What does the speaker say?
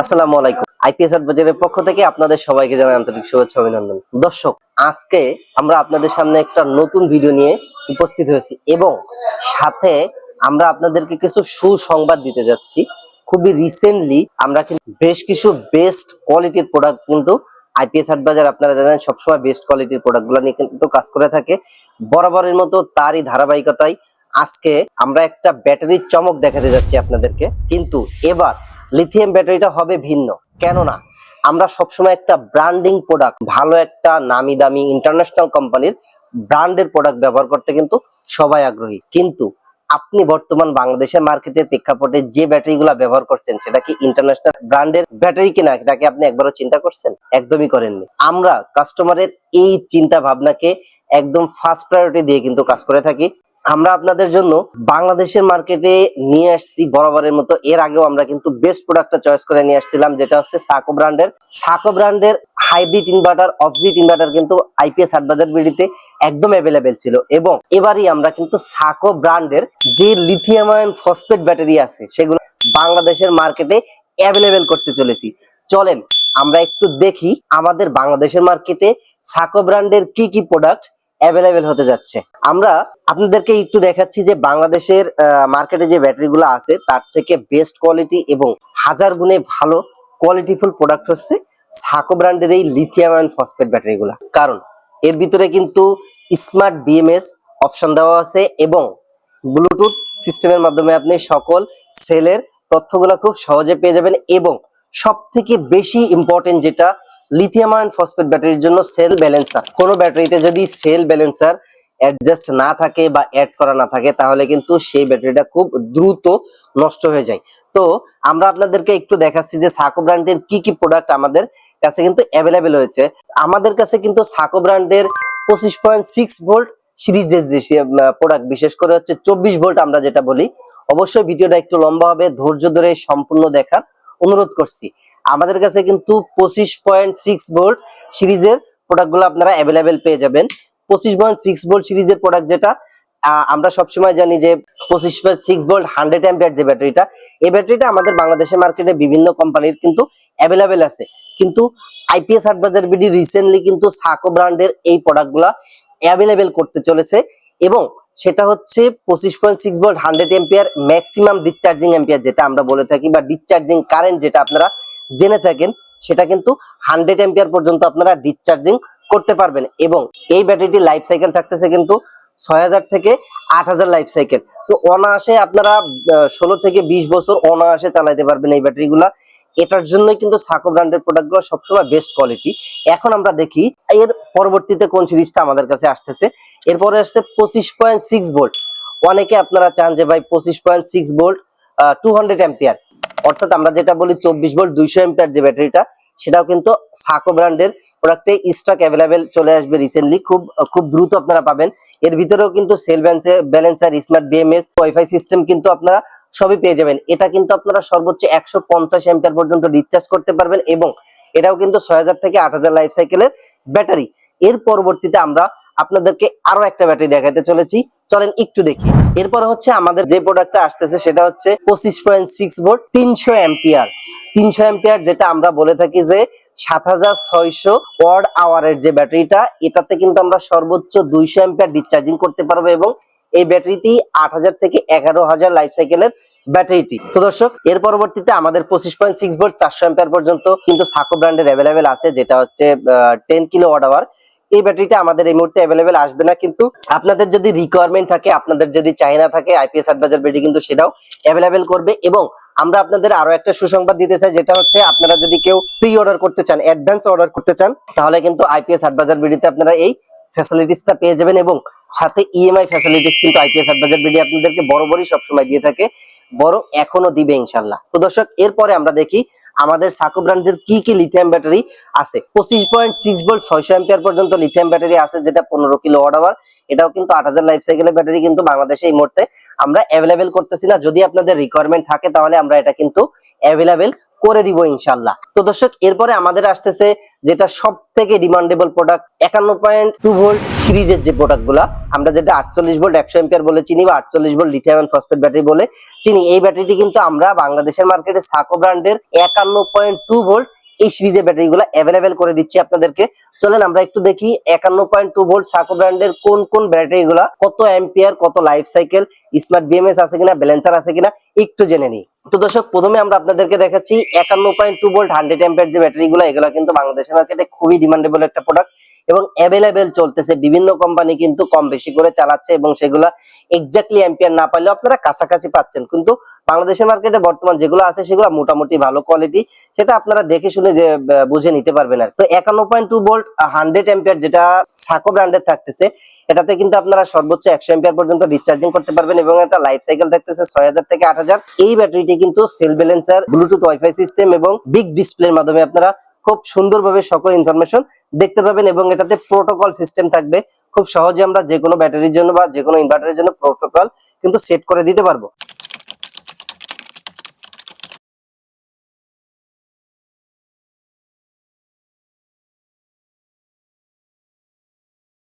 আসসালামু আলাইকুম। আইপিএস বাজারের পক্ষ থেকে আপনাদের সবাইকে জানাই আন্তরিক শুভেচ্ছা অভিনন্দন। দর্শক, আজকে আমরা আপনাদের সামনে একটা নতুন ভিডিও নিয়ে উপস্থিত হয়েছি এবং সাথে আমরা আপনাদেরকে কিছু সুসংবাদ দিতে যাচ্ছি। খুবই রিসেন্টলি আমরা কিন্তু বেশ কিছু বেস্ট কোয়ালিটির প্রোডাক্ট কিন্তু আইপিএস হাট বাজার আপনারা জানেন, সবসময় বেস্ট কোয়ালিটির প্রোডাক্টগুলো নিয়ে কিন্তু কাজ করে থাকে। বরাবরের মতো তারই ধারাবাহিকতায় আজকে আমরা একটা ব্যাটারির চমক দেখাতে যাচ্ছি আপনাদেরকে। কিন্তু এবার লিথিয়াম ব্যাটারিটা হবে ভিন্ন। কেননা, আমরা সবসময় একটা ব্র্যান্ডিং প্রোডাক্ট ভালো একটা নামি দামি ইন্টারন্যাশনাল কোম্পানির ব্র্যান্ডের প্রোডাক্ট ব্যবহার করতে কিন্তু সবাই আগ্রহী। কিন্তু আপনি বর্তমান বাংলাদেশের মার্কেটের প্রেক্ষাপটে যে ব্যাটারিগুলো ব্যবহার করছেন, সেটা কি ইন্টারন্যাশনাল ব্র্যান্ডের ব্যাটারি কিনা এটাকে আপনি একবারও চিন্তা করছেন? একদমই করেননি। আমরা কাস্টমারের এই চিন্তা ভাবনাকে একদম ফার্স্ট প্রায়োরিটি দিয়ে কিন্তু কাজ করে থাকি। আমরা আপনাদের জন্য বাংলাদেশের মার্কেটে নিয়ে আসছি বরাবরের মতো। এর আগেও আমরা কিন্তু বেস্ট প্রোডাক্টটা চয়েস করে নিয়ে আসছিলাম, যেটা হচ্ছে সাকো ব্র্যান্ডের সাকো ব্র্যান্ডের hybrid inverter off grid inverter কিন্তু আইপিএস হাটবাজার বিডিতে একদম অ্যাভেলেবেল ছিল। এবং এবারই আমরা কিন্তু সাকো ব্র্যান্ডের যে লিথিয়াম আয়ন ফসফেট ব্যাটারি আছে, সেগুলো বাংলাদেশের মার্কেটে অ্যাভেলেবেল করতে চলেছি। চলেন, আমরা একটু দেখি আমাদের বাংলাদেশের মার্কেটে সাকো ব্র্যান্ডের কি কি প্রোডাক্ট অ্যাভেলেবেল হতে যাচ্ছে। আমরা আপনাদেরকে একটু দেখাচ্ছি যে বাংলাদেশের মার্কেটে যে ব্যাটারিগুলো আছে, তার থেকে বেস্ট কোয়ালিটি এবং হাজার গুণে ভালো কোয়ালিটিফুল প্রোডাক্ট হচ্ছে সাকো ব্র্যান্ডের এই লিথিয়াম আয়ন ফসফেট ব্যাটারিগুলো কারণ এর ভিতরে কিন্তু স্মার্ট বিএমএস অপশন দেওয়া আছে এবং ব্লুটুথ সিস্টেমের মাধ্যমে আপনি সকল সেলের তথ্যগুলো খুব সহজে পেয়ে যাবেন এবং সব থেকে বেশি ইম্পর্টেন্ট যেটা লিথিয়াম আয়ন ফসফেট ব্যাটারির জন্য সেল ব্যালেন্সার কোনো ব্যাটারিতে যদি সেল ব্যালেন্সার অ্যাডজাস্ট না থাকে বা অ্যাড করা না থাকে, তাহলে কিন্তু সেই ব্যাটারিটা খুব দ্রুত নষ্ট হয়ে যায়। তো আমরা আপনাদেরকে একটু দেখাচ্ছি যে সাকো ব্র্যান্ডের কি কি প্রোডাক্ট আমাদের কাছে কিন্তু অ্যাভেলেবেল হয়েছে। আমাদের কাছে কিন্তু সাকো ব্র্যান্ডের পঁচিশ পয়েন্ট সিক্স ভোল্ট সিরিজের যে প্রোডাক্ট বিশেষ করে হচ্ছে চব্বিশ ভোল্ট আমরা যেটা বলি, অবশ্যই ভিডিওটা একটু লম্বা হবে, ধৈর্য ধরে সম্পূর্ণ দেখার। অনুরোধ করছি। আমাদের কাছে কিন্তু পঁচিশ পয়েন্ট সিক্স ভোল্ট সিরিজের প্রোডাক্টগুলো আপনারা অ্যাভেলেবেল পেয়ে যাবেন। পঁচিশ পয়েন্ট সিক্স ভোল্ট সিরিজের প্রোডাক্ট যেটা আমরা সবসময় জানি যে পঁচিশ point six volt hundred ampere যে ব্যাটারিটা, এই ব্যাটারিটা আমাদের বাংলাদেশের মার্কেটে বিভিন্ন কোম্পানির কিন্তু অ্যাভেলেবেল আছে। কিন্তু আইপিএস হাট বাজার বিডি রিসেন্টলি কিন্তু সাকো ব্র্যান্ডের এই প্রোডাক্টগুলা অ্যাভেলেবেল করতে চলেছে এবং সেটা হচ্ছে পঁচিশ point six volt hundred ampere maximum discharging ampere যেটা আমরা বলে থাকি বা ডিসচার্জিং কারেন্ট যেটা আপনারা জেনে থাকেন, সেটা কিন্তু হান্ড্রেড এম্পিয়ার পর্যন্ত আপনারা ডিসচার্জিং করতে পারবেন এবং এই ব্যাটারিটি লাইফ সাইকেল থাকতেছে কিন্তু ছয় হাজার থেকে আট হাজার লাইফ সাইকেল তো অনায়াসে আপনারা ষোলো থেকে বিশ বছর অনায়াসে চালাইতে পারবেন এই ব্যাটারিগুলা এটার জন্যই কিন্তু সাকো ব্র্যান্ডের প্রোডাক্টগুলো সবসময় বেস্ট কোয়ালিটি এখন আমরা দেখি, এর পরবর্তীতে কোন সিরিজটা আমাদের কাছে আসতেছে। এরপরে আসছে পঁচিশ পয়েন্ট সিক্স ভোল্ট অনেকে আপনারা চান যে, ভাই, পঁচিশ point six volt two hundred ampere অর্থাৎ আমরা যেটা বলি, চব্বিশ ভোল্ট দুইশো অ্যাম্পিয়ার যে ব্যাটারিটা, সেটাও কিন্তু সাকো ব্র্যান্ডের প্রোডাক্টে স্টক অ্যাভেলেবেল চলে আসবে রিসেন্টলি খুব খুব দ্রুত আপনারা পাবেন। এর ভিতরেও কিন্তু cell balancer smart BMS WiFi system কিন্তু আপনারা সবই পেয়ে যাবেন। এটা কিন্তু আপনারা সর্বোচ্চ একশো পঞ্চাশ অ্যাম্পিয়ার পর্যন্ত রিচার্জ করতে পারবেন এবং এটাও কিন্তু ছয় হাজার থেকে আট হাজার লাইফ সাইকেলের ব্যাটারি এর পরবর্তীতে আমরা আপনাদেরকে আরও একটা ব্যাটারি দেখাতে চলেছি। চলেন একটু দেখি। এরপর হচ্ছে আমাদের যে প্রোডাক্টটা আসতেছে, সেটা হচ্ছে পঁচিশ পয়েন্ট সিক্স ভোল্ট তিনশো অ্যাম্পিয়ার তিনশো অ্যাম্পিয়ার যেটা আমরা বলে থাকি যে সাত হাজার ছয়শো ওয়ার্ড আওয়ারের যে ব্যাটারিটা, এটাতে কিন্তু আমরা সর্বোচ্চ দুইশো অ্যাম্পিয়ার ডিসচার্জিং করতে পারব এবং এই ব্যাটারিটি আট হাজার থেকে এগারো হাজার লাইফ সাইকেলের ব্যাটারিটি। তো দর্শক, এর পরবর্তীতে আমাদের পঁচিশ পয়েন্ট সিক্স ভোল্ট চারশো অ্যাম্পিয়ার পর্যন্ত কিন্তু সাকো ব্র্যান্ডের অ্যাভেলেবেল আছে, যেটা হচ্ছে টেন কিলো ওয়াট আওয়ার এই ব্যাটারিটা আমাদের এই মুহূর্তে অ্যাভেলেবেল আসবে না, কিন্তু আপনাদের যদি রিকোয়ারমেন্ট থাকে, আপনাদের যদি চাহিদা থাকে আইপিএস বাজার ব্যাটারি কিন্তু সেটাও অ্যাভেলেবেল করবে। এবং আমরা আপনাদের আরও একটা সুসংবাদ দিতে চাই, যেটা হচ্ছে আপনারা যদি কেউ প্রি অর্ডার করতে চান অ্যাডভান্স অর্ডার করতে চান, তাহলে কিন্তু আইপিএস বাজার বিডিতে আপনারা এই ফ্যাসিলিটিসটা পেয়ে যাবেন এবং সাথে ইএমআই ফ্যাসিলিটিস কিন্তু আইপিএস বাজার বিডি আপনাদেরকে বড় বরাবরই সবসময় দিয়ে থাকে, বড় এখনও দিবে ইনশাল্লাহ তো দর্শক, এরপরে আমরা দেখি আমাদের সাকো ব্র্যান্ডের কি কি লিথিয়াম ব্যাটারি আছে? পঁচিশ পয়েন্ট সিক্স ভোল্ট ছয়শো এম্পিয়ার পর্যন্ত লিথিয়াম ব্যাটারি আছে, যেটা পনেরো কিলো ওয়াট আওয়ার এটাও কিন্তু আট হাজার লাইফ সাইকেলের ব্যাটারি কিন্তু বাংলাদেশে এই মুহূর্তে আমরা অ্যাভেলেবেল করতেছি না। যদি আপনাদের রিকোয়ারমেন্ট থাকে তাহলে আমরা এটা কিন্তু অ্যাভেলেবেল করে দিব ইনশাল্লাহ তো দর্শক, এরপরে আমাদের আসতেছে যেটা সব থেকে ডিমান্ডেবল প্রোডাক্ট একান্ন পয়েন্ট টু ভোল্ট সিরিজের যে প্রোডাক্টগুলা আমরা যেটা আটচল্লিশ ভোল্ট একশো এম্পিয়ার বলে চিনি বা আটচল্লিশ ভোল্ট লিথিয়াম ফসফেট ব্যাটারি বলে চিনি, এই ব্যাটারিটি কিন্তু আমরা বাংলাদেশের মার্কেটে সাকো ব্র্যান্ডের একান্ন পয়েন্ট টু ভোল্ট এই সিরিজের ব্যাটারি গুলো অ্যাভেলেবেল করে দিচ্ছি আপনাদেরকে। চলেন আমরা একটু দেখি একান্ন পয়েন্ট টু ভোল্ট সাকো ব্র্যান্ডের কোন কোন ব্যাটারি গুলা কত অ্যাম্পিয়ার কত লাইফ সাইকেল স্মার্ট বিএমএস আছে কিনা ব্যালেন্সার আছে কিনা, একটু জেনে নিই। তো দর্শক, প্রথমে আমরা আপনাদেরকে দেখাচ্ছি একান্ন point two volt hundred ampere যে ব্যাটারি গুলো, এগুলো কিন্তু বাংলাদেশের মার্কেটে খুবই ডিমান্ডেবল একটা প্রোডাক্ট এবং অ্যাভেলেবেল চলতেছে। বিভিন্ন কোম্পানি কিন্তু কম বেশি করে চালাচ্ছে এবং সেগুলা এক্স্যাক্টলি অ্যাম্পিয়ার না পাইলেও আপনারা কাছাকাছি পাচ্ছেন। কিন্তু বাংলাদেশের মার্কেটে বর্তমান যেগুলো আছে, সেগুলো মোটামুটি ভালো কোয়ালিটি সেটা আপনারা দেখে শুনে বুঝে নিতে পারবেন আর তো একান্ন point two volt hundred ampere যেটা সাকো ব্র্যান্ডের থাকতেছে, এটাতে কিন্তু আপনারা সর্বোচ্চ একশো এম্পিয়ার পর্যন্ত রিচার্জিং করতে পারবেন এবং একটা লাইফ সাইকেল থাকতেছে ছয় হাজার থেকে আট হাজার। এই ব্যাটারিটি কিন্তু cell balancer Bluetooth wifi system এবং বিগ ডিসপ্লের মাধ্যমে আপনারা খুব সুন্দরভাবে সকল ইনফরমেশন দেখতে পাবেন এবং এটাতে প্রোটোকল সিস্টেম থাকবে। খুব সহজে আমরা যে কোনো ব্যাটারির জন্য বা যে কোনো ইনভার্টারের জন্য প্রোটোকল কিন্তু সেট করে দিতে পারব।